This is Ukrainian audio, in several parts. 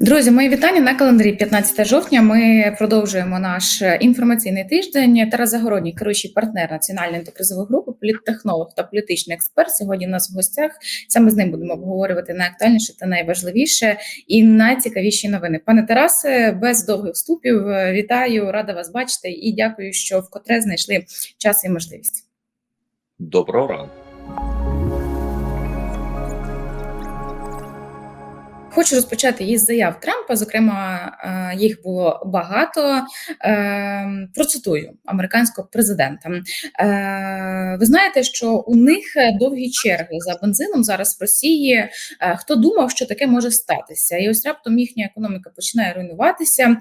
Друзі, мої вітання на календарі 15 жовтня. Ми продовжуємо наш інформаційний тиждень. Тарас Загородній, керуючий партнер національної антикризової групи, політтехнолог та політичний експерт. Сьогодні у нас в гостях саме з ним будемо обговорювати найактуальніше та найважливіше і найцікавіші новини. Пане Тарасе, без довгих вступів вітаю, рада вас бачити і дякую, що вкотре знайшли час і можливість. Доброго ранку. Хочу розпочати із заяв Трампа. Зокрема, е, їх було багато. Е, процитую американського президента. Е, ви знаєте, що у них довгі черги за бензином зараз в Росії. Хто думав, що таке може статися? І ось раптом їхня економіка починає руйнуватися.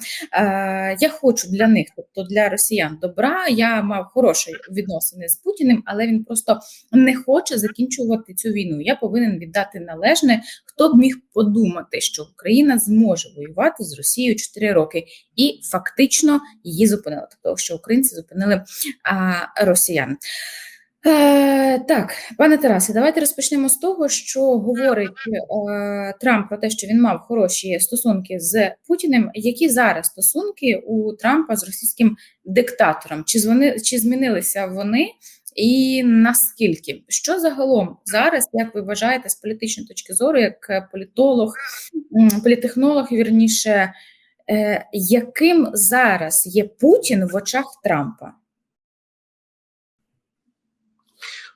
Я хочу для них, тобто для росіян, добра. Я мав хороші відносини з Путіним, але він просто не хоче закінчувати цю війну. Я повинен віддати належне, хто б міг подумати думати, що Україна зможе воювати з Росією 4 роки, і фактично її зупинили. Тобто, що українці зупинили а, росіян. Е, Так, пане Тарасе, давайте розпочнемо з того, що говорить е, Трамп про те, що він мав хороші стосунки з Путіним. Які зараз стосунки у Трампа з російським диктатором? Чи звони, чи змінилися вони? І наскільки що загалом зараз, як ви вважаєте, з політичної точки зору, як політолог, політехнолог, вірніше, е, яким зараз є Путін в очах Трампа?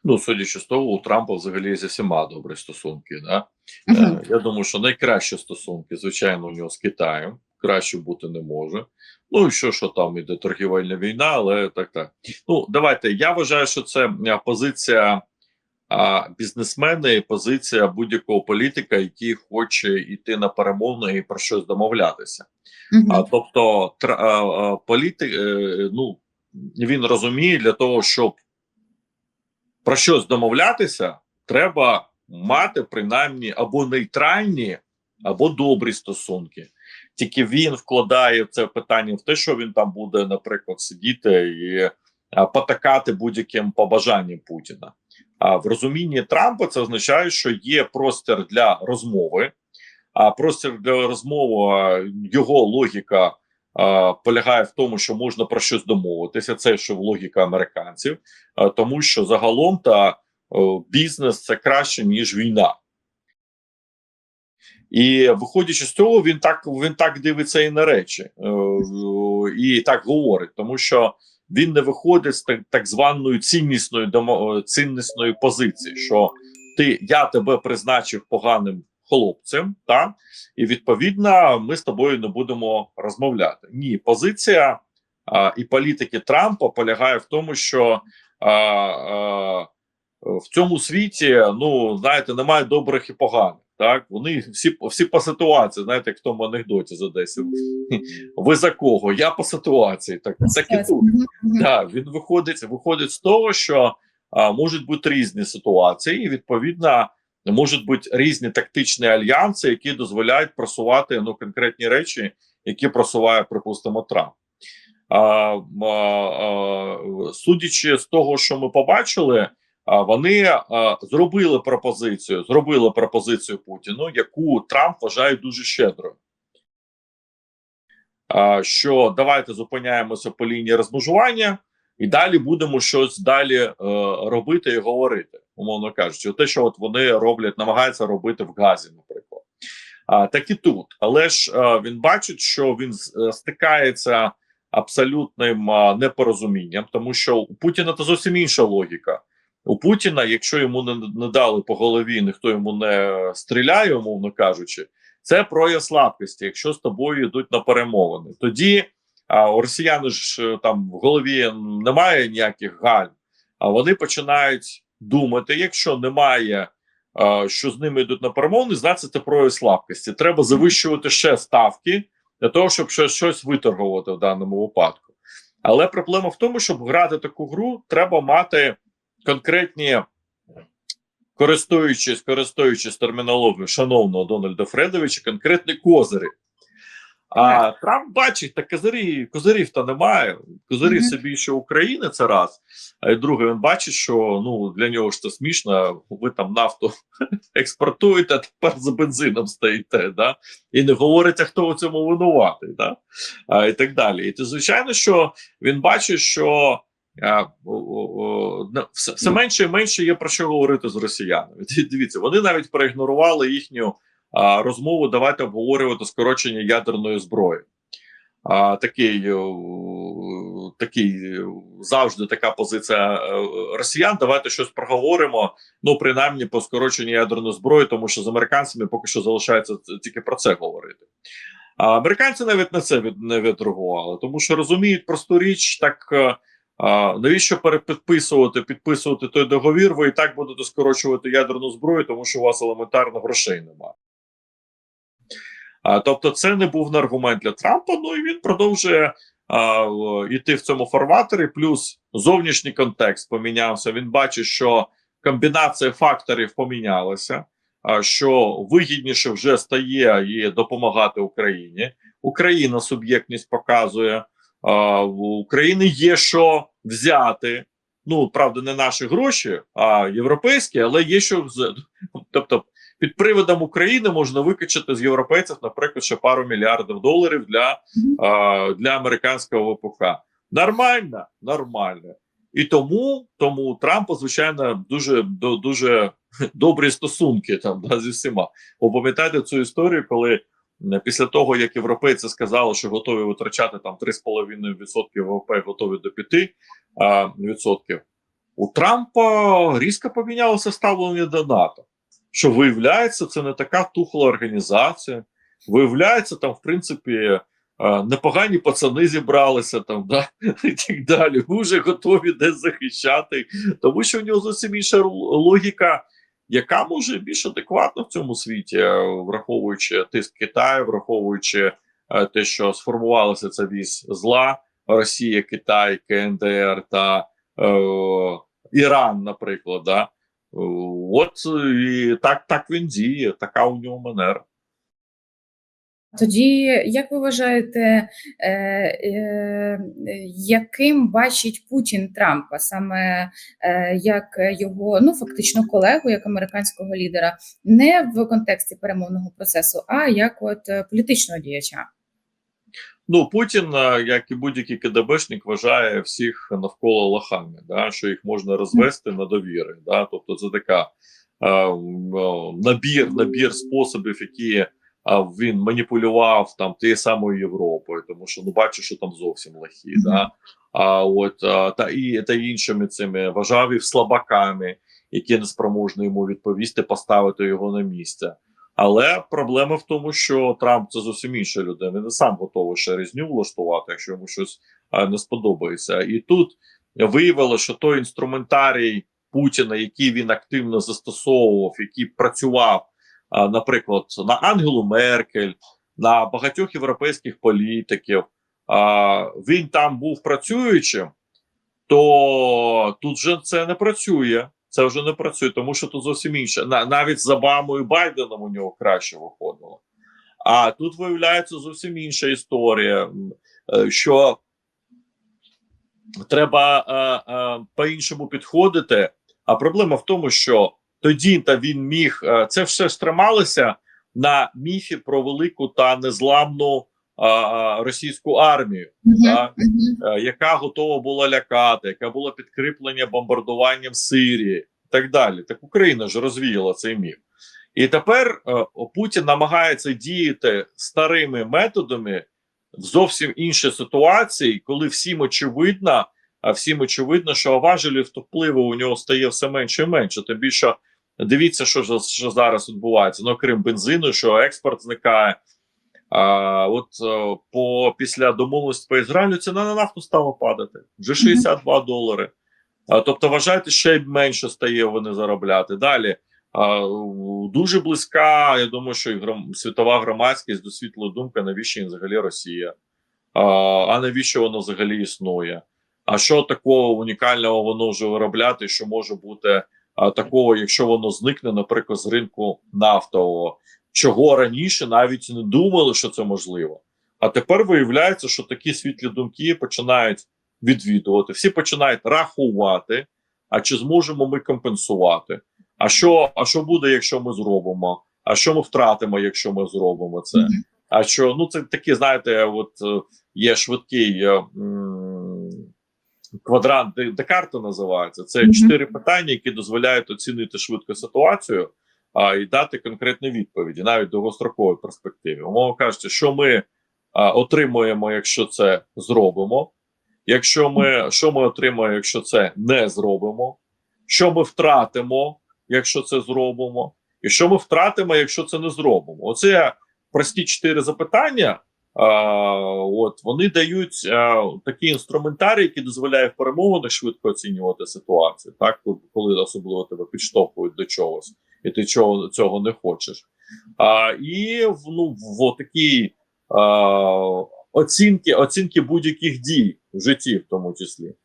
Ну, судячи з того, у Трампа взагалі зі всіма добрі стосунки. Да? Угу. Я думаю, що найкращі стосунки, звичайно, у нього з Китаєм краще бути не може. Ну і що, що там іде торгівельна війна, але так так. Ну давайте. Я вважаю, що це позиція а, бізнесмена і позиція будь-якого політика, який хоче йти на перемовини і про щось домовлятися. Угу. А тобто, тр, а, політик, е, ну він розуміє для того, щоб про щось домовлятися, треба мати принаймні або нейтральні, або добрі стосунки тільки він вкладає це питання в те, що він там буде, наприклад, сидіти і потакати будь-яким побажанням Путіна. А в розумінні Трампа це означає, що є простір для розмови. А простір для розмови його логіка полягає в тому, що можна про щось домовитися. Це що логіка американців, тому що загалом та бізнес це краще ніж війна. І виходячи з цього, він так він так дивиться і на речі, е, і так говорить, тому що він не виходить з так, так званої ціннісної домо, ціннісної позиції, що ти я тебе призначив поганим хлопцем, та і відповідно ми з тобою не будемо розмовляти. Ні, позиція а, і політики Трампа полягає в тому, що а, а, в цьому світі ну знаєте, немає добрих і поганих. Так, вони всі всі по ситуації, знаєте, як в тому анекдоті з Одесі. Ви за кого? Я по ситуації. Так і тут. Так, Він виходить виходить з того, що а, можуть бути різні ситуації, і відповідно можуть бути різні тактичні альянси, які дозволяють просувати ну, конкретні речі, які просуває, припустимо, Трамп. А, а, а, Судячи з того, що ми побачили вони зробили пропозицію, зробили пропозицію Путіну, яку Трамп вважає дуже щедрою. Що давайте зупиняємося по лінії розмежування, і далі будемо щось далі е, робити і говорити, умовно кажучи, те, що от вони роблять, намагаються робити в Газі, наприклад. А, Так і тут, але ж а, він бачить, що він е, стикається абсолютним непорозумінням, тому що у Путіна це зовсім інша логіка. У Путіна, якщо йому не, не дали по голові, ніхто йому не стріляє, умовно кажучи, це прояв слабкості, якщо з тобою йдуть на перемовини. Тоді а, у росіяни ж е, там в голові немає ніяких галь, а вони починають думати: якщо немає, а, що з ними йдуть на перемовини, значить це прояв слабкості. Треба завищувати ще ставки для того, щоб ще щось виторгувати в даному випадку. Але проблема в тому, щоб грати таку гру, треба мати конкретні, користуючись користуючись термінологією шановного Дональда Фредовича, конкретні козири. А Трамп бачить, та козирі, козирів то немає. Козирів Мгм. це більше України, це раз. А й друге, він бачить, що ну для нього ж це смішно. Ви там нафту експортуєте, а тепер за бензином стоїте. Да? І не говориться, хто у цьому винуватий, да? а, і так далі. І то, звичайно, що він бачить, що все, все менше і менше є про що говорити з росіянами. Дивіться, вони навіть проігнорували їхню а, розмову. Давайте обговорювати скорочення ядерної зброї. А, такий, такий завжди така позиція е, росіян. Давайте щось проговоримо. Ну, принаймні, по скороченню ядерної зброї, тому що з американцями поки що залишається тільки про це говорити. А американці навіть на це від, не відреагували, тому що розуміють просту річ, так е, а, навіщо перепідписувати, підписувати той договір? Ви і так будете скорочувати ядерну зброю, тому що у вас елементарно грошей немає. А, тобто, це не був не аргумент для Трампа. Ну і він продовжує а, йти в цьому фарватері. Плюс зовнішній контекст помінявся. Він бачить, що комбінація факторів помінялася, а, що вигідніше вже стає і допомагати Україні. Україна суб'єктність показує. В України є що взяти. Ну, правда, не наші гроші, а європейські, але є що Тобто, під приводом України можна викачати з європейців, наприклад, ще пару мільярдів доларів для, для американського ВПК. Нормально, нормально. І тому, тому у Трампа, звичайно, дуже дуже добрі стосунки там да, зі всіма. Пам'ятаєте цю історію, коли після того, як європейці сказали, що готові витрачати там 3,5% ВВП, готові до 5%, відсотків, у Трампа різко помінялося ставлення до НАТО. Що виявляється, це не така тухла організація. Виявляється, там, в принципі, е, непогані пацани зібралися там, да, і так далі. Ви вже готові десь захищати, тому що в нього зовсім інша логіка, яка може більш адекватна в цьому світі, е, враховуючи тиск Китаю, враховуючи е, те, що сформувалася ця вісь зла Росія, Китай, КНДР та е, Іран, наприклад. Да? Е, От і так, так він діє, така у нього манера. Тоді, як ви вважаєте, е, е, яким бачить Путін Трампа саме е, як його ну фактично колегу, як американського лідера, не в контексті перемовного процесу, а як от е, політичного діяча? Ну, Путін, е, як і будь-який КДБшник, вважає всіх навколо лохами, да, що їх можна розвести на довіри. Да, тобто це така е, е, набір, набір способів, які він маніпулював там тією самою Європою, тому що ну бачу, що там зовсім лохі. Мгм. Да, а от е, та і та іншими цими вважав їх слабаками, які не спроможні йому відповісти, поставити його на місце. Але проблема в тому, що Трамп це зовсім інша людина. Він не сам готовий ще різню влаштувати, якщо йому щось а, не сподобається. І тут виявилося, що той інструментарій Путіна, який він активно застосовував, який працював, а, наприклад, на Ангелу Меркель, на багатьох європейських політиків, він там був працюючим, то тут же це не працює. Це вже не працює, тому що тут зовсім інше. Навіть з Обамою і Байденом у нього краще виходило. А тут виявляється зовсім інша історія, е, що треба е, е, по-іншому підходити. А проблема в тому, що тоді та він міг е, це все ж трималося на міфі про велику та незламну е, російську армію. Так. е, яка готова була лякати, яка була підкріплення бомбардуванням Сирії і так далі. Так Україна ж розвіяла цей міф. І тепер е, Путін намагається діяти старими методами в зовсім іншій ситуації, коли всім очевидно, а всім очевидно, що важелів впливу у нього стає все менше і менше. Тим більше дивіться, що, що зараз відбувається. Ну, окрім бензину, що експорт зникає. А, от е, по після домовленості по Ізраїлю ціна на нафту стала падати вже 62 долари. А, тобто, вважайте, ще менше стає вони заробляти. Далі а, дуже близька. Я думаю, що і гром, світова громадськість до світлої думки, навіщо їм взагалі Росія? А, а навіщо воно взагалі існує? А що такого унікального воно вже виробляти, що може бути а, такого, якщо воно зникне, наприклад, з ринку нафтового? чого раніше навіть не думали, що це можливо. А тепер виявляється, що такі світлі думки починають відвідувати, всі починають рахувати. А чи зможемо ми компенсувати? А що, а що буде, якщо ми зробимо? А що ми втратимо, якщо ми зробимо це? А що ну це такі, знаєте, от е, є швидкий е, м, квадрант Декарта називається. Це чотири питання, які дозволяють оцінити швидко ситуацію а, і дати конкретні відповіді, навіть довгостроковій перспективі. Умовно кажучи, що ми а, отримуємо, якщо це зробимо. Якщо ми що ми отримаємо, якщо це не зробимо, що ми втратимо, якщо це зробимо, і що ми втратимо, якщо це не зробимо. Оце прості чотири запитання. От вони дають а, такий інструментарій, який дозволяє в перемовинах швидко оцінювати ситуацію, так коли особливо тебе підштовхують до чогось, і ти чого цього не хочеш. А, і ну, в такій оцінки, оцінки будь-яких дій в житті, в тому числі.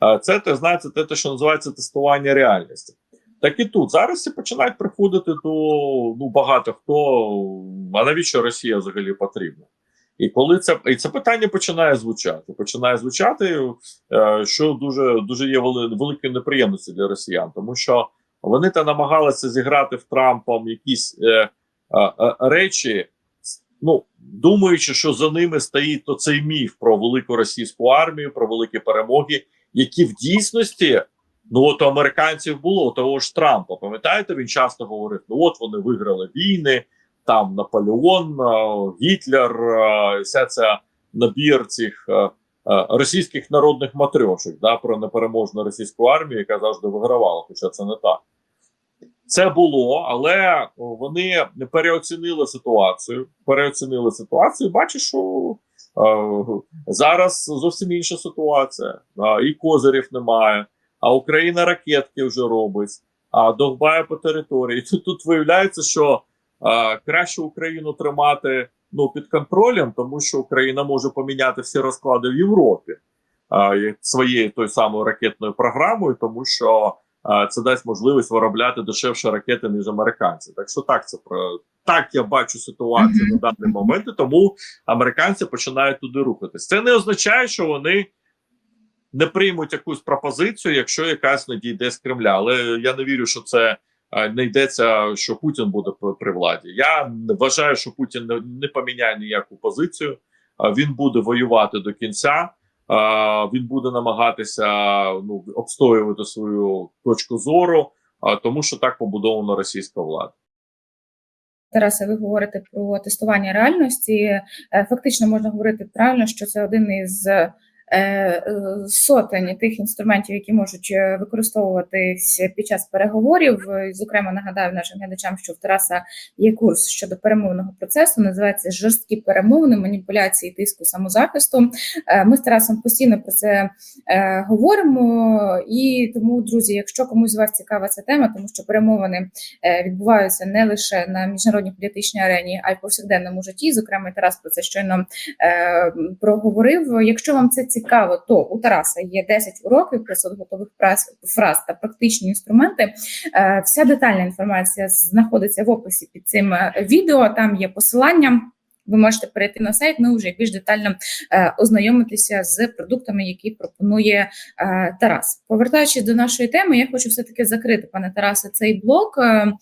А, це те, знаєте, те, те, що називається тестування реальності. Так і тут зараз всі починають приходити до ну багато хто. А навіщо Росія взагалі потрібна? І коли це і це питання починає звучати, починає звучати, е, що дуже дуже є вели, великою неприємністю для росіян, тому що вони та намагалися зіграти в Трампом якісь е, е, речі, ну думаючи, що за ними стоїть то цей міф про велику російську армію, про великі перемоги, які в дійсності. Ну, от у американців було того ж Трампа. Пам'ятаєте, він часто говорив: ну от вони виграли війни, там Наполеон, е, Гітлер, е, вся ця набір цих е, російських народних матрьошок да, про непереможну російську армію, яка завжди вигравала, хоча це не так. Це було, але вони переоцінили ситуацію. Переоцінили ситуацію. Бачиш, що е, зараз зовсім інша ситуація. Е, і козирів немає. А Україна ракетки вже робить, а довбає по території. Тут, тут виявляється, що а, краще Україну тримати ну, під контролем, тому що Україна може поміняти всі розклади в Європі а, і своєю той самою ракетною програмою, тому що а, це дасть можливість виробляти дешевші ракети ніж американці. Так що так це про так я бачу ситуацію на даний момент, тому американці починають туди рухатись. Це не означає, що вони не приймуть якусь пропозицію, якщо якась надійде з Кремля. Але я не вірю, що це не йдеться, що Путін буде при владі. Я вважаю, що Путін не, поміняє ніяку позицію. Він буде воювати до кінця. Він буде намагатися ну обстоювати свою точку зору, тому що так побудована російська влада. Тарасе, ви говорите про тестування реальності. Е, Фактично можна говорити правильно, що це один із сотень тих інструментів, які можуть е, використовуватись під час переговорів. Е, Зокрема, нагадаю нашим глядачам, що в Тараса є курс щодо перемовного процесу, називається жорсткі перемовини, маніпуляції, тиску, самозахисту. Е, Ми з Тарасом постійно про це е, говоримо. І тому, друзі, якщо комусь з вас цікава ця тема, тому що перемовини е, відбуваються не лише на міжнародній політичній арені, а й повсякденному житті. Зокрема, Тарас про це щойно е, проговорив. Якщо вам це цікаво, то у Тараса є 10 уроків, 500 готових фраз, та практичні інструменти. Е, вся детальна інформація знаходиться в описі під цим е, відео. Там є посилання. Ви можете перейти на сайт, ну вже більш детально е, ознайомитися з продуктами, які пропонує е, Тарас. Повертаючись до нашої теми, я хочу все таки закрити, пане Тарасе, цей блок. Е,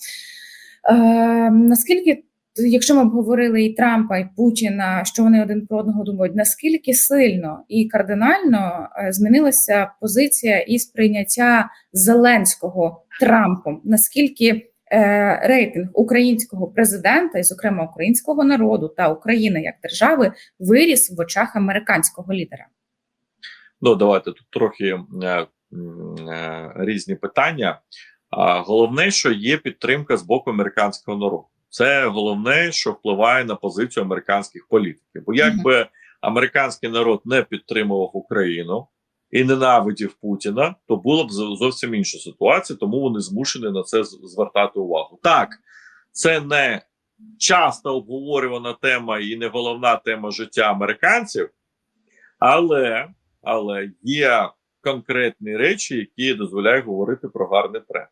е, наскільки, якщо ми обговорили і Трампа, і Путіна, що вони один про одного думають, наскільки сильно і кардинально е, змінилася позиція і сприйняття Зеленського Трампом? Наскільки е, рейтинг українського президента, і, зокрема, українського народу та України як держави, виріс в очах американського лідера? Ну давайте тут трохи е, е, різні питання. Головне, що є підтримка з боку американського народу. Це головне, що впливає на позицію американських політиків. Бо якби американський народ не підтримував Україну і ненавидів Путіна, то була б зовсім інша ситуація, тому вони змушені на це звертати увагу. Так, це не часто обговорювана тема і не головна тема життя американців, але, але є конкретні речі, які дозволяють говорити про гарний тренд.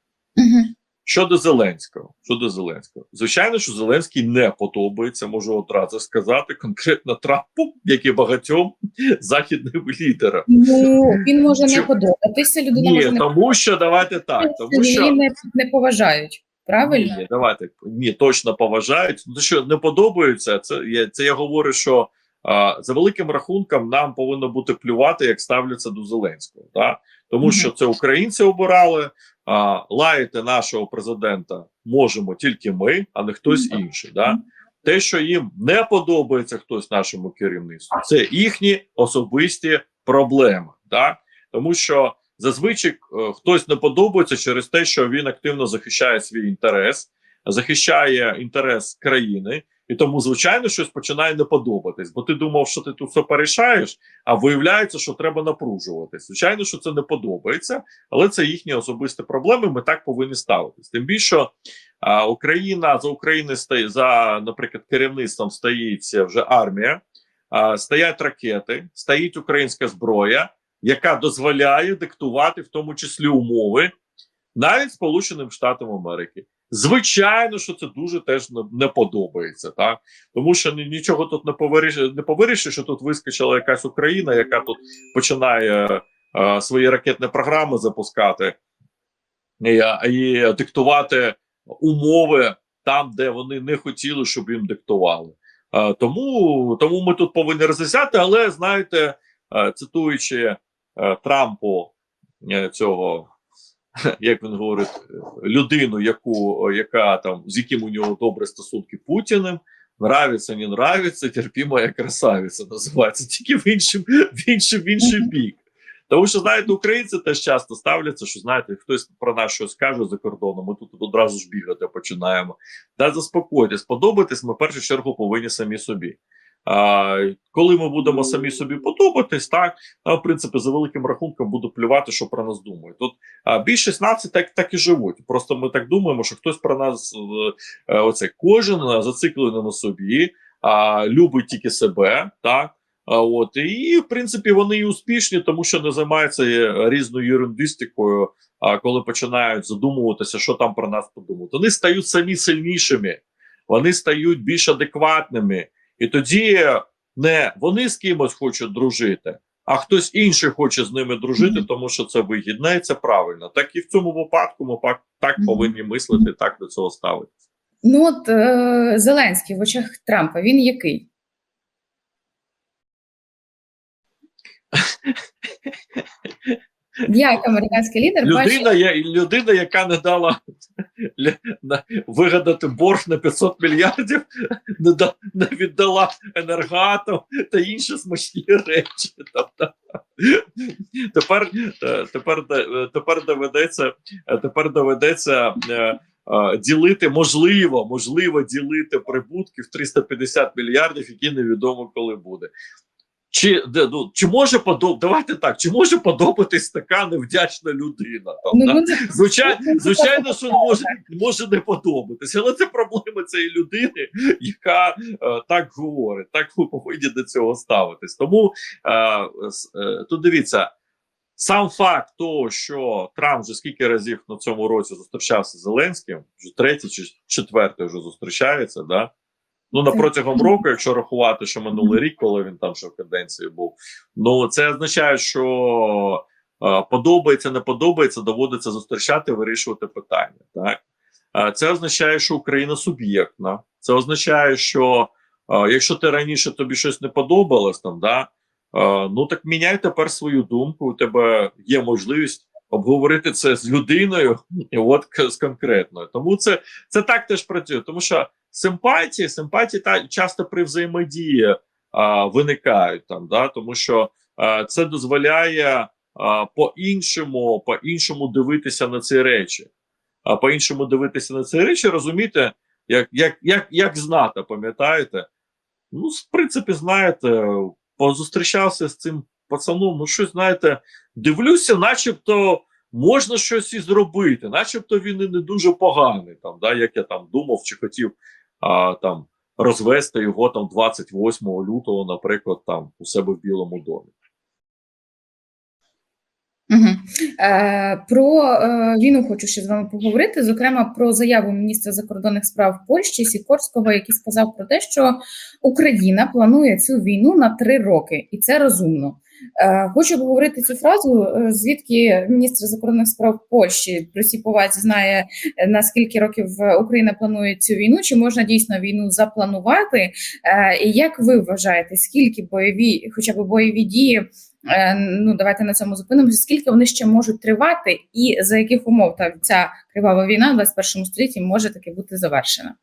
Щодо Зеленського, щодо Зеленського, звичайно, що Зеленський не подобається, можу одразу сказати, конкретно Трампу, як і багатьом західним лідерам. Ну він може не подобатися. Людина Ні, може не тому що давайте так, тому що її не, не поважають. Правильно? Ні, давайте ні, точно поважають. Ну що не подобається, це я це я говорю, що а, за великим рахунком нам повинно бути плювати, як ставляться до Зеленського. Да? Тому що це українці обирали. А, лаяти нашого президента можемо тільки ми, а не хтось інший. Да? Те, що їм не подобається хтось нашому керівництву, це їхні особисті проблеми. Да? Тому що зазвичай е, хтось не подобається через те, що він активно захищає свій інтерес, захищає інтерес країни, і тому, звичайно, щось починає не подобатись. Бо ти думав, що ти тут все порішаєш, а виявляється, що треба напружуватись. Звичайно, що це не подобається, але це їхні особисті проблеми. Ми так повинні ставитись. Тим більше а, Україна за України стає за, наприклад, керівництвом стоїть вже армія, а, стоять ракети, стоїть українська зброя яка дозволяє диктувати в тому числі умови навіть Сполученим Штатам Америки. Звичайно, що це дуже теж не, подобається, так тому що нічого тут не повирішиш, не повирішиш, що тут вискочила якась Україна, яка тут починає е, свої ракетні програми запускати і, і диктувати умови там, де вони не хотіли, щоб їм диктували. Е, тому, тому ми тут повинні розрізняти, але знаєте, е, цитуючи е, Трампу е, цього, як він говорить, людину, яку яка там з яким у нього добрі стосунки Путіним. Нравиться, не нравиться, терпімо як красавиця називається, тільки в іншим, в іншим, в інший бік. Тому що, знаєте, українці теж часто ставляться, що знаєте, хтось про нас щось каже за кордоном, ми тут одразу ж бігати починаємо. Та заспокойтесь, подобатись ми в першу чергу повинні самі собі. Коли ми будемо самі собі подобатись, так в принципі за великим рахунком буду плювати, що про нас думають. Тут більшість націй так, так і живуть. Просто ми так думаємо, що хтось про нас е, е, оце кожен зациклений на собі, а, любить тільки себе, так. От і в принципі вони і успішні, тому що не займаються е, різною ерундистикою. А коли починають задумуватися, що там про нас подумають, вони стають самі сильнішими, вони стають більш адекватними, і тоді не вони з кимось хочуть дружити, а хтось інший хоче з ними дружити, тому що це вигідно і це правильно. Так і в цьому випадку ми так повинні мислити, так до цього ставитися. Ну от е, Зеленський в очах Трампа він який? Як американський лідер, Людина, я, людина, яка не дала вигадати борг на 500 мільярдів, не, да, не віддала енергоатом та інші смачні речі. Тобто, тепер, е, тепер, е, тепер доведеться, е, тепер доведеться ділити, можливо, можливо, ділити прибутки в 350 мільярдів, які невідомо коли буде. Чи, ну, чи може подоб... давайте так, чи може подобатись така невдячна людина? Там, ну, да? це- Звичайно, звичайно, що може, може не подобатися, але це проблема цієї людини, яка е, так говорить. Так ви повинні до цього ставитись. Тому е, е, тут дивіться, сам факт того, що Трамп вже скільки разів на цьому році зустрічався з Зеленським, вже третій чи четвертий вже зустрічається, да? Ну, на протягом року, якщо рахувати, що минулий рік, коли він там ще в каденції був, ну це означає, що е, подобається, не подобається, доводиться зустрічати, вирішувати питання. Так Е, це означає, що Україна суб'єктна. Це означає, що е, якщо ти раніше тобі щось не подобалось, там да е, ну так міняй тепер свою думку. У тебе є можливість обговорити це з людиною, от з конкретною. Тому це, це так теж працює, тому що симпатії, симпатії та часто при взаємодії а, виникають там, да, тому що а, це дозволяє а, по-іншому, по-іншому дивитися на ці речі. А по-іншому дивитися на ці речі, розумієте, як, як, як, як знати, пам'ятаєте? Ну, в принципі, знаєте, позустрічався з цим пацаном, ну щось, знаєте, дивлюся, начебто можна щось і зробити, начебто він і не дуже поганий, там, да, як я там думав чи хотів а, там розвести його там 28 лютого, наприклад, там у себе в Білому домі. Угу. Е, про е, війну хочу ще з вами поговорити. Зокрема, про заяву міністра закордонних справ Польщі Сікорського, який сказав про те, що Україна планує цю війну на три роки, і це розумно. Е, хочу поговорити цю фразу, е, звідки міністр закордонних справ Польщі при всій повазі знає е, на скільки років Україна планує цю війну, чи можна дійсно війну запланувати? І як ви вважаєте, скільки бойові, хоча б бойові дії? Ну, давайте на цьому зупинимося. Скільки вони ще можуть тривати, і за яких умов та ця кривава війна в 21 столітті може таки бути завершена?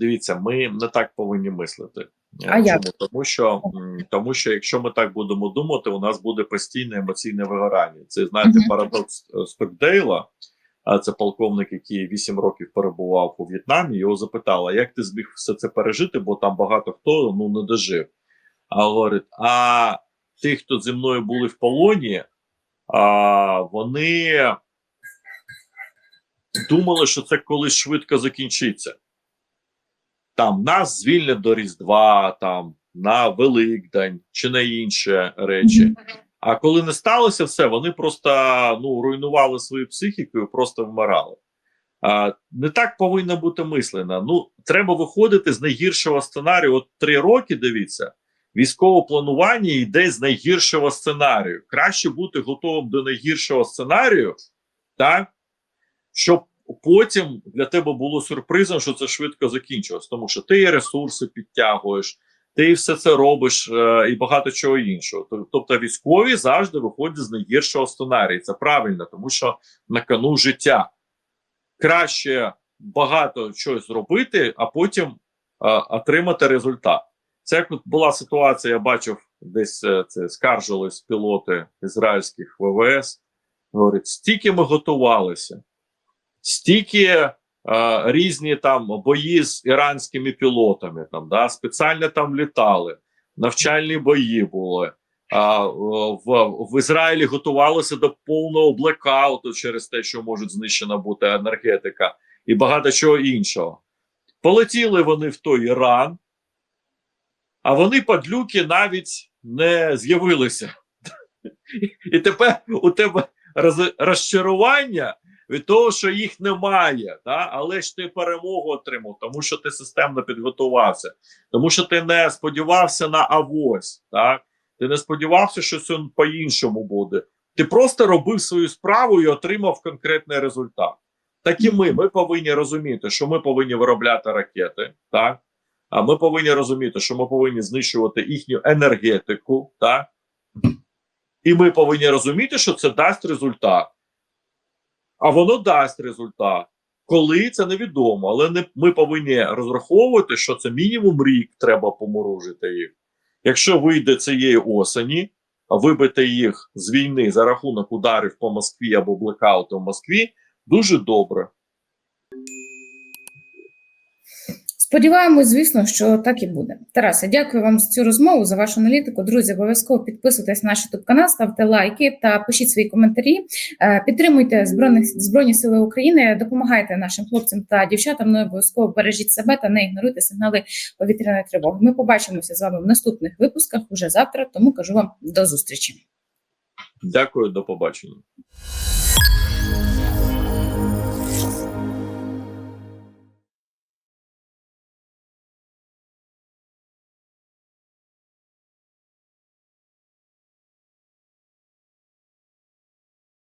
Дивіться, ми не так повинні мислити. А як? Тому що тому що якщо ми так будемо думати, у нас буде постійне емоційне вигорання. Це знаєте, Мгм. парадокс е, Стокдейла. А це полковник, який 8 років перебував у В'єтнамі. Його запитали, як ти зміг все це пережити, бо там багато хто ну не дожив. А говорить: а ті, хто зі мною були в полоні, а, вони думали, що це колись швидко закінчиться. Там нас звільнять до Різдва, там на Великдень чи на інші речі. А коли не сталося все, вони просто ну руйнували свою психіку і просто вмирали. А, не так повинно бути мислено. Ну, треба виходити з найгіршого сценарію. От три роки дивіться, військове планування йде з найгіршого сценарію. Краще бути готовим до найгіршого сценарію, так, щоб потім для тебе було сюрпризом, що це швидко закінчилось. Тому що ти ресурси підтягуєш, ти все це робиш е, і багато чого іншого. Тобто військові завжди виходять з найгіршого сценарію. Це правильно, тому що на кону життя. Краще багато чогось зробити, а потім е, отримати результат. Це як була ситуація, я бачив, десь е, це скаржились пілоти ізраїльських ВВС. Говорять, стільки ми готувалися, стільки е, різні там бої з іранськими пілотами, там да, спеціально там літали, навчальні бої були. А, в, в Ізраїлі готувалися до повного блекауту через те, що може знищена бути енергетика, і багато чого іншого. Полетіли вони в той Іран, а вони падлюки навіть не з'явилися. І тепер у тебе розчарування від того, що їх немає, та? але ж ти перемогу отримав, тому що ти системно підготувався, тому що ти не сподівався на авось, так? ти не сподівався, що це по-іншому буде. Ти просто робив свою справу і отримав конкретний результат. Так і ми. Ми повинні розуміти, що ми повинні виробляти ракети, так? А ми повинні розуміти, що ми повинні знищувати їхню енергетику, так? І ми повинні розуміти, що це дасть результат. А воно дасть результат. Коли це невідомо, але не, ми повинні розраховувати, що це мінімум рік треба поморожити їх. Якщо вийде цієї осені, вибити їх з війни за рахунок ударів по Москві або блекауту в Москві, дуже добре. Сподіваємось, звісно, що так і буде. Тарасе, дякую вам за цю розмову, за вашу аналітику. Друзі, обов'язково підписуйтесь на наш youtube канал, ставте лайки та пишіть свої коментарі. Е, Підтримуйте збройних збройні сили України, допомагайте нашим хлопцям та дівчатам. Ну і обов'язково бережіть себе та не ігноруйте сигнали повітряної тривоги. Ми побачимося з вами в наступних випусках уже завтра. Тому кажу вам до зустрічі. Дякую, до побачення.